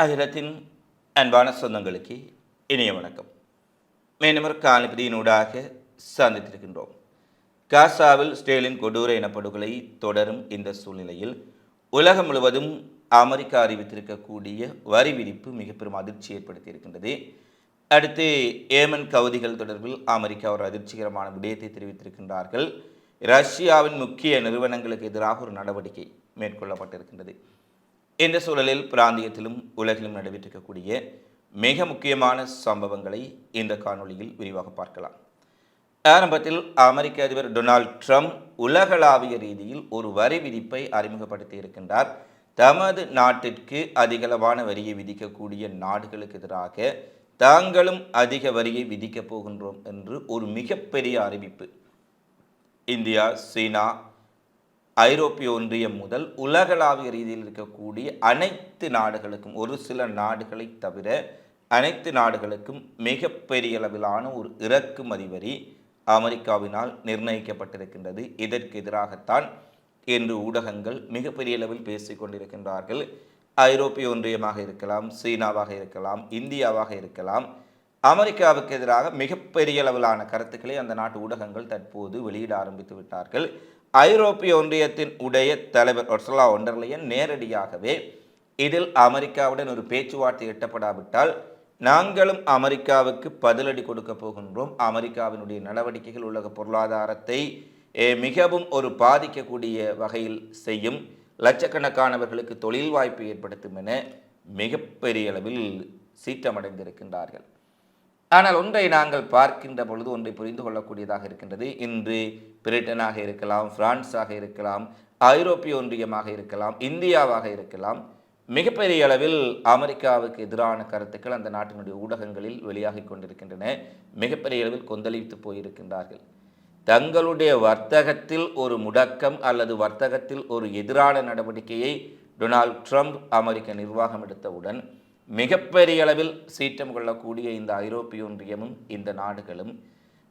அகிலத்தின் அன்பான சொந்தங்களுக்கு இனிய வணக்கம். மேனவர் காலப்பிரியினூடாக சந்தித்திருக்கின்றோம். காசாவில் ஸ்டேலின் கொடூர இனப்படுகொலை தொடரும் இந்த சூழ்நிலையில் உலகம் முழுவதும் அமெரிக்கா அறிவித்திருக்கக்கூடிய வரி விதிப்பு மிக பெரும் அதிர்ச்சி ஏற்படுத்தியிருக்கின்றது. அடுத்து ஏமன் கவுதிகள் தொடர்பில் அமெரிக்கா ஒரு அதிர்ச்சிகரமான விடயத்தை தெரிவித்திருக்கின்றார்கள். ரஷ்யாவின் முக்கிய நிறுவனங்களுக்கு எதிராக ஒரு நடவடிக்கை மேற்கொள்ளப்பட்டிருக்கின்றது. இந்த சூழலில் பிராந்தியத்திலும் உலகிலும் நடைபெற்றிருக்கக்கூடிய மிக முக்கியமான சம்பவங்களை இந்த காணொளியில் விரிவாக பார்க்கலாம். ஆரம்பத்தில் அமெரிக்க அதிபர் டொனால்ட் ட்ரம்ப் உலகளாவிய ரீதியில் ஒரு வரி விதிப்பை அறிமுகப்படுத்தி இருக்கின்றார். தமது நாட்டிற்கு அதிகளவான வரியை விதிக்கக்கூடிய நாடுகளுக்கு எதிராக தாங்களும் அதிக வரியை விதிக்கப் போகின்றோம் என்று ஒரு மிகப்பெரிய அறிவிப்பு. இந்தியா சீனா ஐரோப்பிய ஒன்றியம் முதல் உலகளாவிய ரீதியில் இருக்கக்கூடிய அனைத்து நாடுகளுக்கும் ஒரு சில நாடுகளை தவிர அனைத்து நாடுகளுக்கும் மிகப்பெரிய அளவிலான ஒரு இறக்குமதி வரி அமெரிக்காவினால் நிர்ணயிக்கப்பட்டிருக்கின்றது. இதற்கு எதிராகத்தான் என்று ஊடகங்கள் மிகப்பெரிய அளவில் பேசிக் கொண்டிருக்கின்றார்கள். ஐரோப்பிய ஒன்றியமாக இருக்கலாம் சீனாவாக இருக்கலாம் இந்தியாவாக இருக்கலாம். அமெரிக்காவுக்கு எதிராக மிகப்பெரிய அளவிலான கருத்துக்களை அந்த நாட்டு ஊடகங்கள் தற்போது வெளியிட ஆரம்பித்து விட்டார்கள். ஐரோப்பிய ஒன்றியத்தின் உடைய தலைவர் ஒர்சலா ஒண்டர்லையன் நேரடியாகவே இதில் அமெரிக்காவுடன் ஒரு பேச்சுவார்த்தை எட்டப்படாவிட்டால் நாங்களும் அமெரிக்காவுக்கு பதிலடி கொடுக்க போகின்றோம். அமெரிக்காவினுடைய நடவடிக்கைகள் உலக பொருளாதாரத்தை மிகவும் ஒரு பாதிக்கக்கூடிய வகையில் செய்யும். லட்சக்கணக்கானவர்களுக்கு தொழில் வாய்ப்பு ஏற்படுத்தும் என மிகப்பெரிய அளவில் சீற்றமடைந்திருக்கின்றார்கள். ஆனால் ஒன்றை நாங்கள் பார்க்கின்ற பொழுது ஒன்றை புரிந்து கொள்ளக்கூடியதாக இருக்கின்றது. இன்று பிரிட்டனாக இருக்கலாம் பிரான்ஸாக இருக்கலாம் ஐரோப்பிய ஒன்றியமாக இருக்கலாம் இந்தியாவாக இருக்கலாம் மிகப்பெரிய அளவில் அமெரிக்காவுக்கு எதிரான கருத்துக்கள் அந்த நாட்டினுடைய ஊடகங்களில் வெளியாகி கொண்டிருக்கின்றன. மிகப்பெரிய அளவில் கொந்தளித்து போயிருக்கின்றார்கள். தங்களுடைய வர்த்தகத்தில் ஒரு முடக்கம் அல்லது வர்த்தகத்தில் ஒரு எதிரான நடவடிக்கையை டொனால்ட் ட்ரம்ப் அமெரிக்க நிர்வாகம் எடுத்தவுடன் மிகப்பெரிய அளவில் சீற்றம் கொள்ளக்கூடிய இந்த ஐரோப்பிய ஒன்றியமும் இந்த நாடுகளும்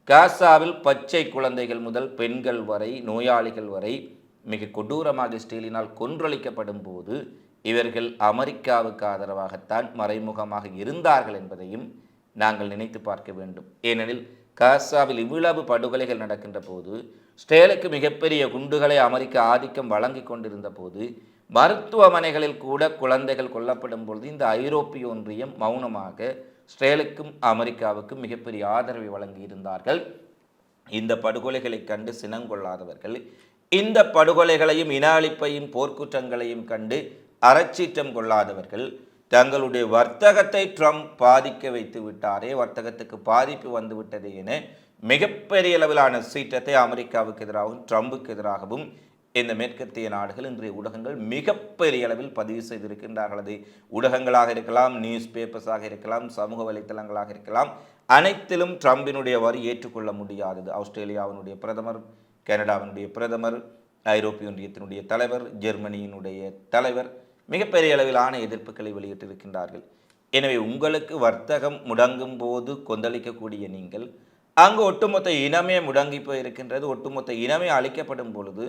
காசாவில் பச்சை குழந்தைகள் முதல் பெண்கள் வரை நோயாளிகள் வரை மிக கொடூரமாக ஸ்டீலினால் கொன்றளிக்கப்படும் போது இவர்கள் அமெரிக்காவுக்கு ஆதரவாகத்தான் மறைமுகமாக இருந்தார்கள் என்பதையும் நாங்கள் நினைத்து பார்க்க வேண்டும். ஏனெனில் காசாவில் இவ்வளவு படுகொலைகள் நடக்கின்ற போது ஸ்டேலுக்கு மிகப்பெரிய குண்டுகளை அமெரிக்க ஆதிக்கம் வழங்கி கொண்டிருந்த போது மருத்துவமனைகளில் கூட குழந்தைகள் கொல்லப்படும் பொழுது இந்த ஐரோப்பிய ஒன்றியம் மௌனமாக ஸ்டேலுக்கும் அமெரிக்காவுக்கும் மிகப்பெரிய ஆதரவை வழங்கி இருந்தார்கள் இந்த படுகொலைகளை கண்டு சினங்கொள்ளாதவர்கள் இந்த படுகொலைகளையும் இன அழிப்பையும் போர்க்குற்றங்களையும் கண்டு அறச்சீற்றம் கொள்ளாதவர்கள் தங்களுடைய வர்த்தகத்தை ட்ரம்ப் பாதிக்க வைத்து விட்டாரே வர்த்தகத்துக்கு பாதிப்பு வந்துவிட்டது என மிகப்பெரிய அளவிலான சீற்றத்தை அமெரிக்காவுக்கு எதிராகவும் ட்ரம்புக்கு எதிராகவும் இந்த மேற்கத்திய நாடுகள் இன்றைய ஊடகங்கள் மிகப்பெரிய அளவில் பதிவு செய்திருக்கின்றார்கள். அது ஊடகங்களாக இருக்கலாம் நியூஸ் பேப்பர்ஸாக இருக்கலாம் சமூக வலைத்தளங்களாக இருக்கலாம். அனைத்திலும் ட்ரம்பினுடைய வரி ஏற்றுக்கொள்ள முடியாதது. ஆஸ்திரேலியாவினுடைய பிரதமர் கனடாவினுடைய பிரதமர் ஐரோப்பிய ஒன்றியத்தினுடைய தலைவர் ஜெர்மனியினுடைய தலைவர் மிகப்பெரிய அளவிலான எதிர்ப்புகளை வெளியிட்டிருக்கின்றார்கள். எனவே உங்களுக்கு வர்த்தகம் முடங்கும் போது கொந்தளிக்கக்கூடிய நீங்கள் அங்கு ஒட்டுமொத்த இனமே முடங்கி போயிருக்கின்றது. ஒட்டுமொத்த இனமே அழிக்கப்படும் பொழுது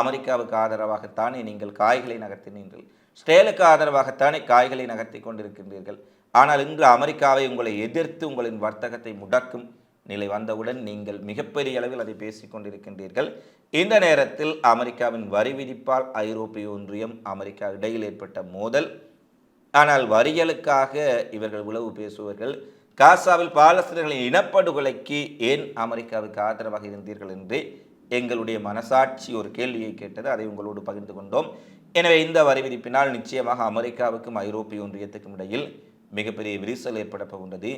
அமெரிக்காவுக்கு ஆதரவாகத்தானே நீங்கள் காய்களை நகர்த்தினீர்கள்? ஸ்டேலுக்கு ஆதரவாகத்தானே காய்களை நகர்த்தி கொண்டிருக்கின்றீர்கள்? ஆனால் இன்று அமெரிக்காவை உங்களை எதிர்த்து உங்களின் வர்த்தகத்தை முடக்கும் நிலை வந்தவுடன் நீங்கள் மிகப்பெரிய அளவில் அதை பேசிக் கொண்டிருக்கின்றீர்கள். இந்த நேரத்தில் அமெரிக்காவின் வரி விதிப்பால் ஐரோப்பிய ஒன்றியம் அமெரிக்கா இடையில் ஏற்பட்ட மோதல். ஆனால் வரிகளுக்காக இவர்கள் உளவு பேசுவார்கள் காசாவில் பாலஸ்தீனர்களின் இனப்படுகொலைக்கு ஏன் அமெரிக்காவுக்கு ஆதரவாக இருந்தீர்கள் என்று எங்களுடைய மனசாட்சி ஒரு கேள்வியை கேட்டது அதை உங்களோடு பகிர்ந்து கொண்டோம். எனவே இந்த வரி விதிப்பினால் நிச்சயமாக அமெரிக்காவுக்கும் ஐரோப்பிய ஒன்றியத்துக்கும் இடையில் மிகப்பெரிய விரிசல் ஏற்பட போகின்றது.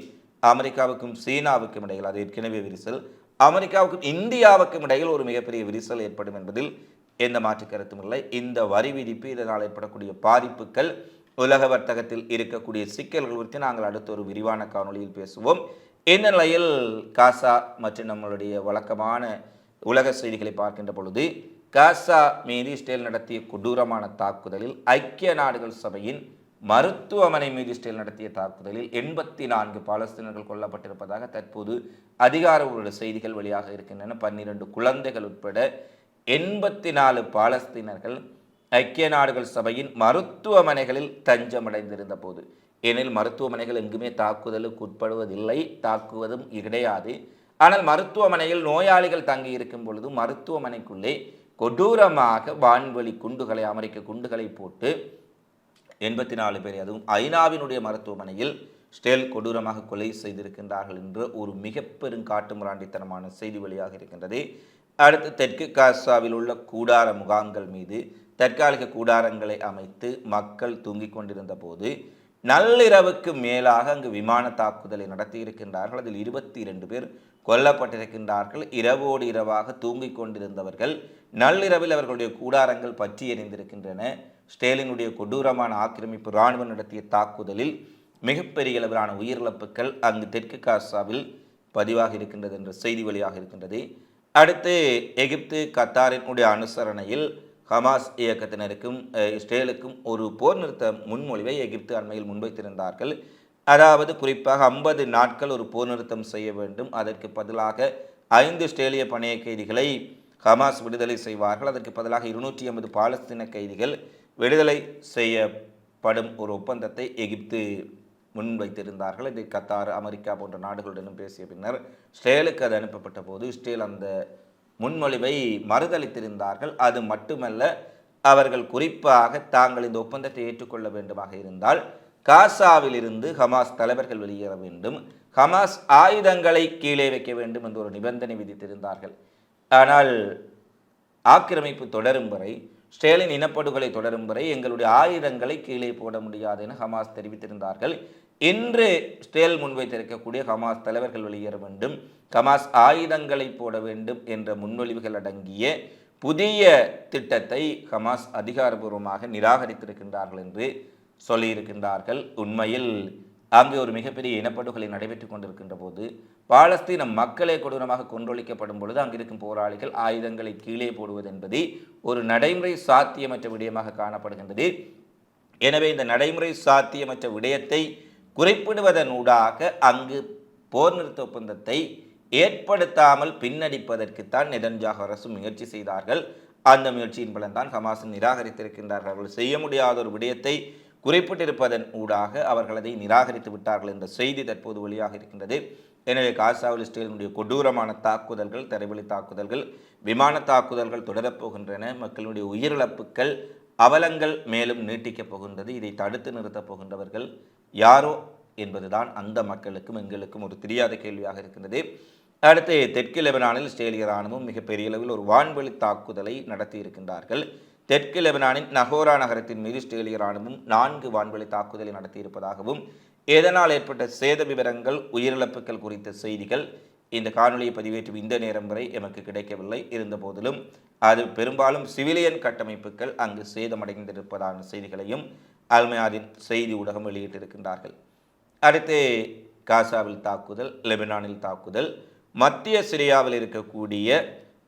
அமெரிக்காவுக்கும் சீனாவுக்கும் இடையில் அது ஏற்கனவே விரிசல். அமெரிக்காவுக்கும் இந்தியாவுக்கும் இடையில் ஒரு மிகப்பெரிய விரிசல் ஏற்படும் என்பதில் எந்த மாற்று கருத்தும் இல்லை. இந்த வரி விதிப்பு இதனால் ஏற்படக்கூடிய பாதிப்புகள் உலக வர்த்தகத்தில் இருக்கக்கூடிய சிக்கல்கள் குறித்து நாங்கள் அடுத்த ஒரு விரிவான காணொளியில் பேசுவோம். இந்த நிலையில் காசா மற்றும் நம்மளுடைய வழக்கமான உலக செய்திகளை பார்க்கின்ற பொழுது காசா மீது இஸ்ரேல் நடத்திய கொடூரமான தாக்குதலில் ஐக்கிய நாடுகள் சபையின் மருத்துவமனை மீது இஸ்ரேல் நடத்திய தாக்குதலில் எண்பத்தி நான்கு பாலஸ்தீனர்கள் கொல்லப்பட்டிருப்பதாக தற்போது அதிகாரபூர்வ செய்திகள் வெளியாக இருக்கின்றன. பன்னிரண்டு குழந்தைகள் உட்பட எண்பத்தி நாலு பாலஸ்தீனர்கள் ஐக்கிய நாடுகள் சபையின் மருத்துவமனைகளில் தஞ்சமடைந்திருந்த போது ஏனெனில் மருத்துவமனைகள் எங்குமே தாக்குதலுக்கு உட்படுவதில்லை தாக்குவதும் கிடையாது ஆனால் மருத்துவமனையில் நோயாளிகள் தங்கி இருக்கும் பொழுது மருத்துவமனைக்குள்ளே கொடூரமாக வான்வெளி குண்டுகளை அமெரிக்க குண்டுகளை போட்டு எண்பத்தி நாலு பேரை அதுவும் ஐநாவினுடைய மருத்துவமனையில் ஸ்டேல் கொடூரமாக கொலை செய்திருக்கின்றார்கள் என்று ஒரு மிக பெரும் காட்டுமிராண்டித்தனமான செய்தி வெளியாக இருக்கின்றது. அடுத்து தெற்கு காசாவில் உள்ள கூடார முகாம்கள் மீது தற்காலிக கூடாரங்களை அமைத்து மக்கள் தூங்கிக் கொண்டிருந்த போது நள்ளிரவுக்கு மேலாக அங்கு விமான தாக்குதலை நடத்தியிருக்கின்றார்கள். அதில் இருபத்தி இரண்டு பேர் கொல்லப்பட்டிருக்கின்றார்கள். இரவோடு இரவாக தூங்கிக் கொண்டிருந்தவர்கள் நள்ளிரவில் அவர்களுடைய கூடாரங்கள் பற்றி எறிந்திருக்கின்றன ஸ்டேலினுடைய கொடூரமான ஆக்கிரமிப்பு இராணுவம் நடத்திய தாக்குதலில் மிகப்பெரிய அளவிலான உயிரிழப்புகள் அங்கு தெற்கு காசாவில் பதிவாக இருக்கின்றது என்ற செய்தி வழியாக இருக்கின்றது. அடுத்து எகிப்து கத்தாரினுடைய அனுசரணையில் ஹமாஸ் இயக்கத்தினருக்கும் இஸ்ரேலுக்கும் ஒரு போர் நிறுத்த முன்மொழிவை எகிப்து அண்மையில் முன்வைத்திருந்தார்கள். அதாவது குறிப்பாக ஐம்பது நாட்கள் ஒரு போர் நிறுத்தம் செய்ய வேண்டும். அதற்கு பதிலாக ஐந்து இஸ்ரேலிய பணைய கைதிகளை ஹமாஸ் விடுதலை செய்வார்கள். அதற்கு பதிலாக இருநூற்றி ஐம்பது பாலஸ்தீன கைதிகள் விடுதலை செய்யப்படும் ஒரு ஒப்பந்தத்தை எகிப்து முன்வைத்திருந்தார்கள். இதை கத்தார் அமெரிக்கா போன்ற நாடுகளுடனும் பேசிய பின்னர் இஸ்ரேலுக்கு அது அனுப்பப்பட்ட போது இஸ்ரேல் அந்த முன்மொழிவை மறுதளித்திருந்தார்கள் அது மட்டுமல்ல அவர்கள் குறிப்பாக தாங்கள் இந்த ஒப்பந்தத்தை ஏற்றுக்கொள்ள வேண்டுமாக இருந்தால் காசாவிலிருந்து ஹமாஸ் தலைவர்கள் வெளியேற வேண்டும். ஹமாஸ் ஆயுதங்களை கீழே வைக்க வேண்டும் என்று ஒரு நிபந்தனை விதித்திருந்தார்கள். ஆனால் ஆக்கிரமிப்பு தொடரும் வரை ஸ்டேலின் இனப்படுகொலை தொடரும் வரை எங்களுடைய ஆயுதங்களை கீழே போட முடியாது என ஹமாஸ் தெரிவித்திருந்தார்கள். இன்று ஸ்டேல் முன்வைத்திருக்கக்கூடிய ஹமாஸ் தலைவர்கள் வெளியேற வேண்டும் ஹமாஸ் ஆயுதங்களை போட வேண்டும் என்ற முன்மொழிவுகள் அடங்கிய புதிய திட்டத்தை ஹமாஸ் அதிகாரபூர்வமாக நிராகரித்திருக்கின்றார்கள் என்று சொல்லியிருக்கின்றார்கள். உண்மையில் அங்கே ஒரு மிகப்பெரிய இனப்படுகொலை நடைபெற்றுக் கொண்டிருக்கின்ற போது பாலஸ்தீன மக்களே கொடூரமாக கொன்றொழிக்கப்படும் பொழுது அங்கிருக்கும் போராளிகள் ஆயுதங்களை கீழே போடுவது என்பது ஒரு நடைமுறை சாத்தியமற்ற விடயமாக காணப்படுகின்றது. எனவே இந்த நடைமுறை சாத்தியமற்ற விடயத்தை குறிப்பிடுவதனூடாக அங்கு போர் நிறுத்த ஒப்பந்தத்தை ஏற்படுத்தாமல் பின்னடிப்பதற்குத்தான் நெதன்ஜாக அரசு முயற்சி செய்தார்கள். அந்த முயற்சியின் பலன்தான் ஹமாஸ் நிராகரித்திருக்கின்றார்கள். அவர்கள் செய்ய முடியாத ஒரு விடயத்தை குறிப்பிட்டிருப்பதன் ஊடாக அவர்கள் அதை நிராகரித்து விட்டார்கள் என்ற செய்தி தற்போது வெளியாக இருக்கின்றது. எனவே காசாவில் இஸ்ரேலினுடைய கொடூரமான தாக்குதல்கள் தரைவழி தாக்குதல்கள் விமான தாக்குதல்கள் தொடரப்போகின்றன மக்களுடைய உயிரிழப்புகள் அவலங்கள் மேலும் நீட்டிக்கப் போகின்றது. இதை தடுத்து நிறுத்தப் போகின்றவர்கள் யாரோ என்பதுதான் அந்த மக்களுக்கும் எங்களுக்கும் ஒரு தெரியாத கேள்வியாக இருக்கின்றது. அடுத்து தெற்கு லெபனானில் இஸ்ரேலிய ராணுவம் மிகப்பெரிய அளவில் ஒரு வான்வெளி தாக்குதலை நடத்தி இருக்கின்றார்கள். தெற்கு லெபனானின் நகோரா நகரத்தின் மீது இஸ்ரேலிய ராணுவம் நான்கு வான்வெளி தாக்குதலை நடத்தியிருப்பதாகவும் இதனால் ஏற்பட்ட சேத விவரங்கள் உயிரிழப்புகள் குறித்த செய்திகள் இந்த காணொலியை பதிவேற்றும் இந்த நேரம் வரை எமக்கு கிடைக்கவில்லை. இருந்தபோதிலும் அது பெரும்பாலும் சிவிலியன் கட்டமைப்புகள் அங்கு சேதமடைந்திருப்பதான செய்திகளையும் அல்மையாரின் செய்தி ஊடகம் வெளியிட்டிருக்கின்றார்கள். அடுத்து காசாவில் தாக்குதல் லெபனானில் தாக்குதல் மத்திய சிரியாவில் இருக்கக்கூடிய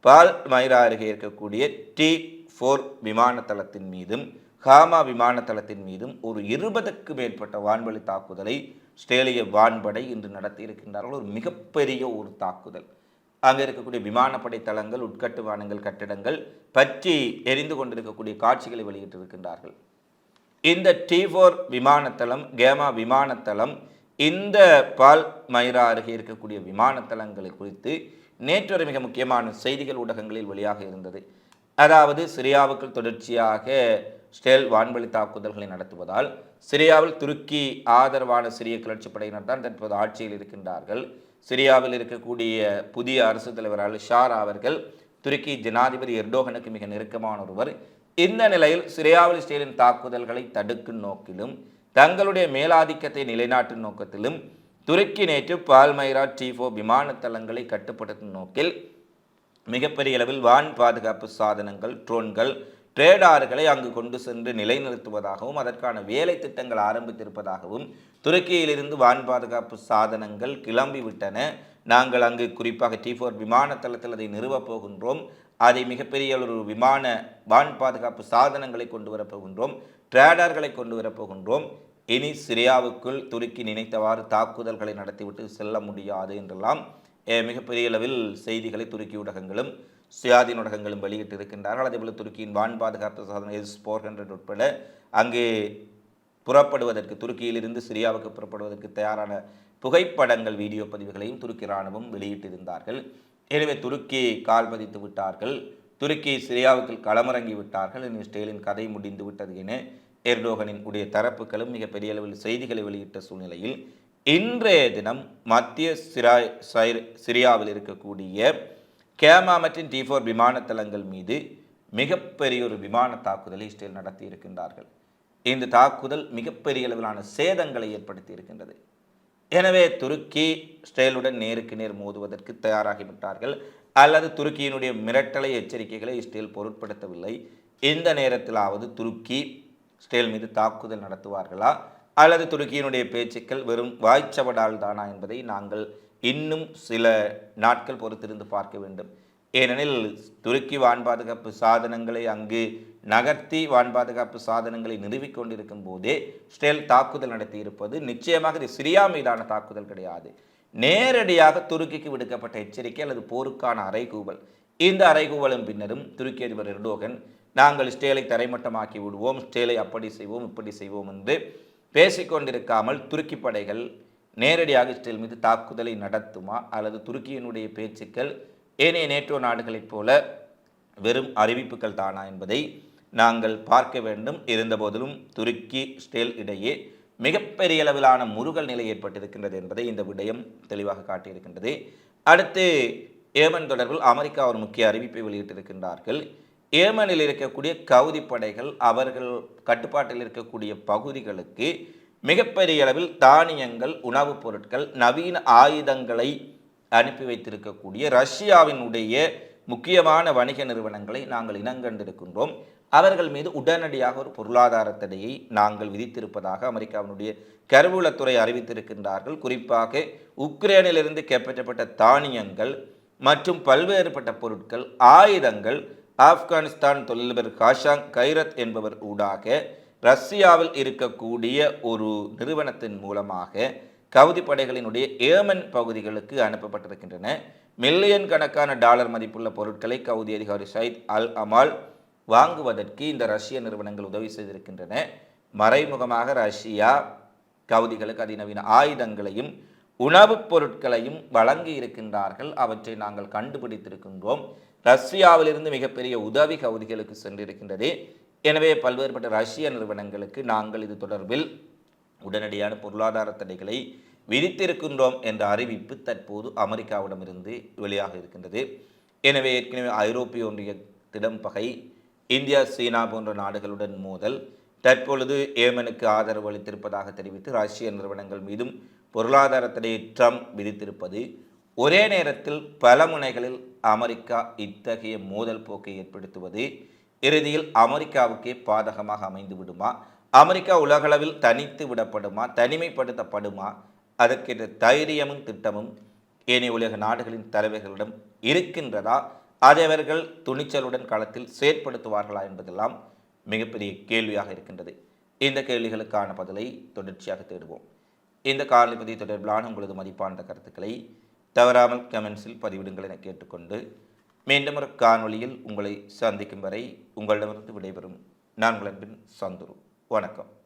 பால் மைரா அருகே இருக்கக்கூடிய டி ஃபோர் விமான தளத்தின் மீதும் ஹாமா விமான தளத்தின் மீதும் ஒரு இருபதுக்கு மேற்பட்ட வான்வழி தாக்குதலை ஆஸ்திரேலிய வான்படை இன்று நடத்தி இருக்கின்றார்கள். ஒரு மிகப்பெரிய ஒரு தாக்குதல். அங்கே இருக்கக்கூடிய விமானப்படை தளங்கள் உட்கட்டுமானங்கள் கட்டிடங்கள் பற்றி எரிந்து கொண்டிருக்கக்கூடிய காட்சிகளை வெளியிட்டிருக்கின்றார்கள். இந்த டி ஃபோர் விமானத்தளம் கேமா விமானத்தளம் இந்த பால் மயிரா அருகே இருக்கக்கூடிய விமானத்தளங்களை குறித்து நேற்று ஒரு மிக முக்கியமான செய்திகள் ஊடகங்களில் வெளியாக இருந்தது. அதாவது சிரியாவுக்கு தொடர்ச்சியாக ஸ்டேல் வான்வழி தாக்குதல்களை நடத்துவதால் சிரியாவில் துருக்கி ஆதரவான சிரிய கிளர்ச்சி படையினர் தான் தற்போது ஆட்சியில் இருக்கின்றார்கள். சிரியாவில் இருக்கக்கூடிய புதிய அரசு தலைவர் அல் ஷாரா அவர்கள் துருக்கி ஜனாதிபதி எர்டோகனுக்கு மிக நெருக்கமான ஒருவர். இந்த நிலையில் சிரியாவில் இஸ்ரேலின் தாக்குதல்களை தடுக்கும் நோக்கிலும் தங்களுடைய மேலாதிக்கத்தை நிலைநாட்டும் நோக்கத்திலும் துருக்கி நேற்று பால்மைரா டீஃபோ விமான தளங்களை கட்டுப்படுத்தும் நோக்கில் மிகப்பெரிய அளவில் வான் பாதுகாப்பு சாதனங்கள் ட்ரோன்கள் ட்ரேடார்களை அங்கு கொண்டு சென்று நிலைநிறுத்துவதாகவும் அதற்கான வேலை திட்டங்கள் ஆரம்பித்திருப்பதாகவும் துருக்கியிலிருந்து வான் பாதுகாப்பு சாதனங்கள் கிளம்பிவிட்டன. நாங்கள் அங்கு குறிப்பாக டி ஃபோர் விமான தளத்தில் அதை நிறுவப் போகின்றோம். அதை மிகப்பெரிய ஒரு விமான வான் பாதுகாப்பு சாதனங்களை கொண்டு வரப்போகின்றோம் ட்ரேடர்களை கொண்டு வரப்போகின்றோம் இனி சிரியாவுக்குள் துருக்கி நினைத்தவாறு தாக்குதல்களை நடத்திவிட்டு செல்ல முடியாது என்றெல்லாம் மிகப்பெரிய அளவில் செய்திகளை துருக்கி ஊடகங்களும் சுயாதீன ஊடகங்களும் வெளியிட்டிருக்கின்றார்கள். அதேபோல் துருக்கியின் வான் பாதுகாப்பு சாதனை எஸ் ஃபோர் ஹண்ட்ரட் உட்பட அங்கு புறப்படுவதற்கு துருக்கியிலிருந்து சிரியாவுக்கு புறப்படுவதற்கு தயாரான புகைப்படங்கள் வீடியோ பதிவுகளையும் துருக்கி இராணுவம் வெளியிட்டிருந்தார்கள். எனவே துருக்கியை கால் பதித்து விட்டார்கள். துருக்கி சிரியாவுக்கு களமிறங்கி விட்டார்கள். இனி ஸ்டேலின் கதை முடிந்து விட்டது என எர்டோகனின் உடைய தரப்புகளும் மிகப்பெரிய அளவில் செய்திகளை வெளியிட்ட சூழ்நிலையில் இன்றைய தினம் மத்திய சிரா சைர் சிரியாவில் இருக்கக்கூடிய கேமா மற்றும் டி ஃபோர் விமானத்தளங்கள் மீது மிகப்பெரிய ஒரு விமான தாக்குதலை இஸ்ரேல் நடத்தி இருக்கின்றார்கள் இந்த தாக்குதல் மிகப்பெரிய அளவிலான சேதங்களை ஏற்படுத்தி இருக்கின்றது எனவே துருக்கி இஸ்ரேலுடன் நேருக்கு நேர் மோதுவதற்கு தயாராகிவிட்டார்கள். அல்லது துருக்கியினுடைய மிரட்டலை எச்சரிக்கைகளை இஸ்ரேல் பொருட்படுத்தவில்லை. இந்த நேரத்திலாவது துருக்கி இஸ்ரேல் மீது தாக்குதல் நடத்துவார்களா? அல்லது துருக்கியினுடைய பேச்சுக்கள் வெறும் வாய்ச்சவடால் தானா என்பதை நாங்கள் இன்னும் சில நாட்கள் பொறுத்திருந்து பார்க்க வேண்டும். ஏனெனில் துருக்கி வான் பாதுகாப்பு சாதனங்களை அங்கு நகர்த்தி வான் பாதுகாப்பு சாதனங்களை நிறுவிக் கொண்டிருக்கும் போதே இஸ்ரேல் தாக்குதல் நடத்தியிருப்பது நிச்சயமாக இது சிரியா மீதான தாக்குதல் கிடையாது. நேரடியாக துருக்கிக்கு விடுக்கப்பட்ட எச்சரிக்கை அல்லது போருக்கான அறைகூவல். இந்த அறைகூவலும் பின்னரும் துருக்கி அதிபர் எர்டோகன் நாங்கள் ஸ்டேலை தரைமட்டமாக்கி விடுவோம் ஸ்டேலை அப்படி செய்வோம் இப்படி செய்வோம் என்று பேசிக்கொண்டிருக்காமல் துருக்கி படைகள் நேரடியாக இஸ்ரேல் மீது தாக்குதலை நடத்துமா அல்லது துருக்கியினுடைய பேச்சுக்கள் ஏனைய நேட்டோ நாடுகளைப் போல வெறும் அறிவிப்புகள் தானா என்பதை நாங்கள் பார்க்க வேண்டும். இருந்தபோதிலும் துருக்கி ஸ்டேல் இடையே மிகப்பெரிய அளவிலான முருகல் நிலை ஏற்பட்டிருக்கின்றது என்பதை இந்த விடயம் தெளிவாக காட்டியிருக்கின்றது. அடுத்து ஏமன் தொடர்பில் அமெரிக்கா ஒரு முக்கிய அறிவிப்பை வெளியிட்டிருக்கின்றார்கள். ஏமனில் இருக்கக்கூடிய கவுதி படைகள் அவர்கள் கட்டுப்பாட்டில் இருக்கக்கூடிய பகுதிகளுக்கு மிகப்பெரிய அளவில் தானியங்கள் உணவுப் பொருட்கள் நவீன ஆயுதங்களை அனுப்பி வைத்திருக்கக்கூடிய ரஷ்யாவினுடைய முக்கியமான வணிக நிறுவனங்களை நாங்கள் இனங்கண்டிருக்கின்றோம். அவர்கள் மீது உடனடியாக ஒரு பொருளாதார தடையை நாங்கள் விதித்திருப்பதாக அமெரிக்காவினுடைய கருவூலத்துறை அறிவித்திருக்கின்றார்கள். குறிப்பாக உக்ரைனிலிருந்து கைப்பற்றப்பட்ட தானியங்கள் மற்றும் பல்வேறுபட்ட பொருட்கள் ஆயுதங்கள் ஆப்கானிஸ்தான் தொழிலதிபர் காஷாங் கைரத் என்பவர் ஊடாக ரஷ்யாவில் இருக்கக்கூடிய ஒரு நிறுவனத்தின் மூலமாக கவுதி படைகளினுடைய ஏமன் பகுதிகளுக்கு அனுப்பப்பட்டிருக்கின்றன. மில்லியன் கணக்கான டாலர் மதிப்புள்ள பொருட்களை கவுதி அதிகாரி சயித் அல் அமால் வாங்குவதற்கு இந்த ரஷ்ய நிறுவனங்கள் உதவி செய்திருக்கின்றன. மறைமுகமாக ரஷ்யா கவுதிகளுக்கு அதிநவீன ஆயுதங்களையும் உணவுப் பொருட்களையும் வழங்கி இருக்கின்றார்கள். அவற்றை நாங்கள் கண்டுபிடித்திருக்கின்றோம். ரஷ்யாவிலிருந்து மிகப்பெரிய உதவி கவுதிகளுக்கு சென்றிருக்கின்றது. எனவே பல்வேறுபட்ட ரஷ்ய நிறுவனங்களுக்கு நாங்கள் இது தொடர்பில் உடனடியான பொருளாதார தடைகளை விதித்திருக்கின்றோம் என்ற அறிவிப்பு தற்போது அமெரிக்காவிடமிருந்து வெளியாக இருக்கின்றது. எனவே ஏற்கனவே ஐரோப்பிய ஒன்றியத்திடம் பகை இந்தியா சீனா போன்ற நாடுகளுடன் மோதல் தற்பொழுது ஏமனுக்கு ஆதரவு அளித்திருப்பதாக தெரிவித்து ரஷ்ய நிறுவனங்கள் மீதும் பொருளாதார தடையை ட்ரம்ப் விதித்திருப்பது. ஒரே நேரத்தில் பல முனைகளில் அமெரிக்கா இத்தகைய மோதல் போக்கை ஏற்படுத்துவது. இறுதியில் அமெரிக்காவுக்கே பாதகமாக அமைந்து விடுமா அமெரிக்கா உலகளவில் தனித்து விடப்படுமா தனிமைப்படுத்தப்படுமா? அதற்கென்ற தைரியமும் திட்டமும் ஏனைய உலக நாடுகளின் தலைவர்களிடம் இருக்கின்றதா? அதை அவர்கள் துணிச்சலுடன் களத்தில் செயற்படுத்துவார்களா என்பதெல்லாம் மிகப்பெரிய கேள்வியாக இருக்கின்றது. இந்த கேள்விகளுக்கான பதிலை தொடர்ச்சியாக தேடுவோம். இந்த காரணிபதி தொடர்பிலான உங்களது மதிப்பான கருத்துக்களை தவறாமல் கமெண்ட்ஸில் பதிவிடுங்கள் என கேட்டுக்கொண்டு மீண்டும் ஒரு காணொளியில் உங்களை சந்திக்கும் வரை உங்களிடமிருந்து விடைபெறும் நான் உங்கள் அன்பின் சந்துரு. வணக்கம்.